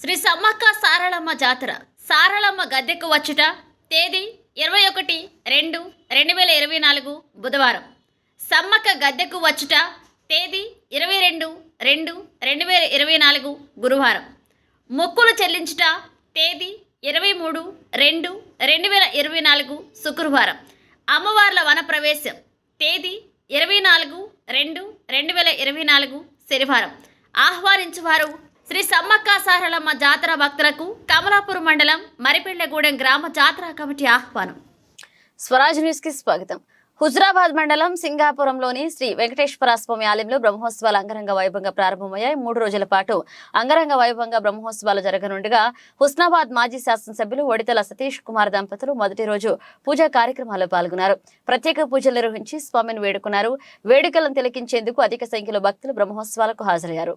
శ్రీ సమ్మక్క సారళమ్మ జాతర. సారళమ్మ గద్దెకు వచ్చుట తేదీ ఇరవై ఒకటి రెండు రెండు వేల ఇరవై నాలుగు బుధవారం. సమ్మక్క గద్దెకు వచ్చుట తేదీ ఇరవై రెండు రెండు రెండు వేల ఇరవై నాలుగు గురువారం. మొక్కులు చెల్లించుట తేదీ ఇరవై మూడు రెండు రెండు వేల ఇరవై నాలుగు శుక్రవారం. అమ్మవార్ల వనప్రవేశం తేదీ ఇరవై నాలుగు రెండు రెండు వేల ఇరవై నాలుగు శనివారం. ఆహ్వానించువారు శ్రీ సమ్మక్క సారలమ్మ జాతర భక్తులకు కమలాపూర్ మండలం మరిపెళ్ళగూడెం గ్రామ జాతర కమిటీ ఆహ్వానం. స్వరాజ్ న్యూస్కి స్వాగతం. హుజరాబాద్ మండలం సింగాపురంలోని శ్రీ వెంకటేశ్వర స్వామి ఆలయంలో బ్రహ్మోత్సవాలు అంగరంగ వైభవంగా ప్రారంభమయ్యాయి. మూడు రోజుల పాటు అంగరంగ వైభవంగా బ్రహ్మోత్సవాలు జరగనుండగా హుస్నాబాద్ మాజీ శాసనసభ్యులు ఒడితల సతీష్ కుమార్ దంపతులు మొదటి రోజు పూజా కార్యక్రమాల్లో పాల్గొన్నారు. ప్రత్యేక పూజలు నిర్వహించి స్వామిని వేడుకున్నారు. వేడుకలను తిలకించేందుకు అధిక సంఖ్యలో భక్తులు బ్రహ్మోత్సవాలకు హాజరయ్యారు.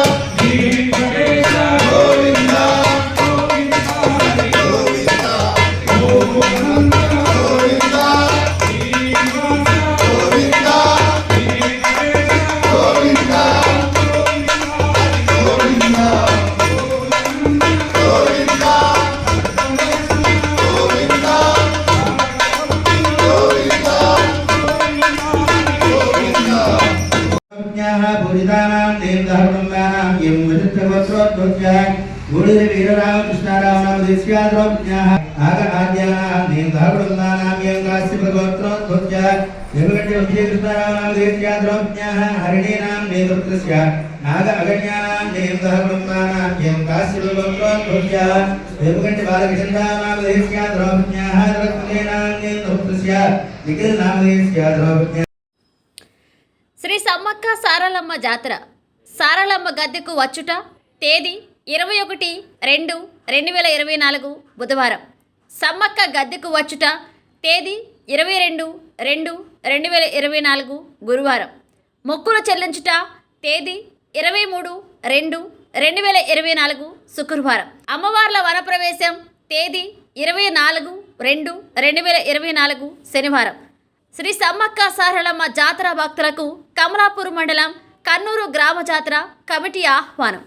పూజితానాం దేవదహ బృందానాం యం వజత్రవత్రోద్భుత్య గూడిరి వీరరామకృష్ణారామనామదేశ్యాద్రోజ్ఞాః ఆగమాద్యానాం దేవదహ బృందానాం యం కాశ్యపగోత్రోద్భుత్య యమగట్య విజయకృష్ణారామనామదేశ్యాద్రోజ్ఞాః హరిణీనాం దేవపుత్రస్య నాగ అగణ్యానాం దేవదహ బృందానాం యం కాశ్యపగోత్రోద్భుత్య యమగట్య బాలకృష్ణారామనామదేశ్యాద్రోజ్ఞాః రత్నేనాం దేవపుత్రస్య నిఖిలనామదేశ్యాద్రోజ్ఞాః సమ్మక్క సారలమ్మ జాతర. సారలమ్మ గద్దెకు వచ్చుట తేదీ ఇరవై ఒకటి రెండు రెండు వేల ఇరవై నాలుగు బుధవారం. సమ్మక్క గద్దెకు వచ్చుట తేదీ ఇరవై రెండు రెండు రెండు వేల ఇరవై నాలుగు గురువారం. మొక్కులు చెల్లించుట తేదీ ఇరవై మూడు రెండు రెండు వేల ఇరవై నాలుగు శుక్రవారం. అమ్మవార్ల వనప్రవేశం తేదీ ఇరవై నాలుగు రెండు రెండు వేల ఇరవై నాలుగు శనివారం. శ్రీ సమ్మక్క సారలమ్మ జాతర భక్తులకు కమలాపూర్ మండలం కన్నూరు గ్రామ జాతర కమిటీ ఆహ్వానం.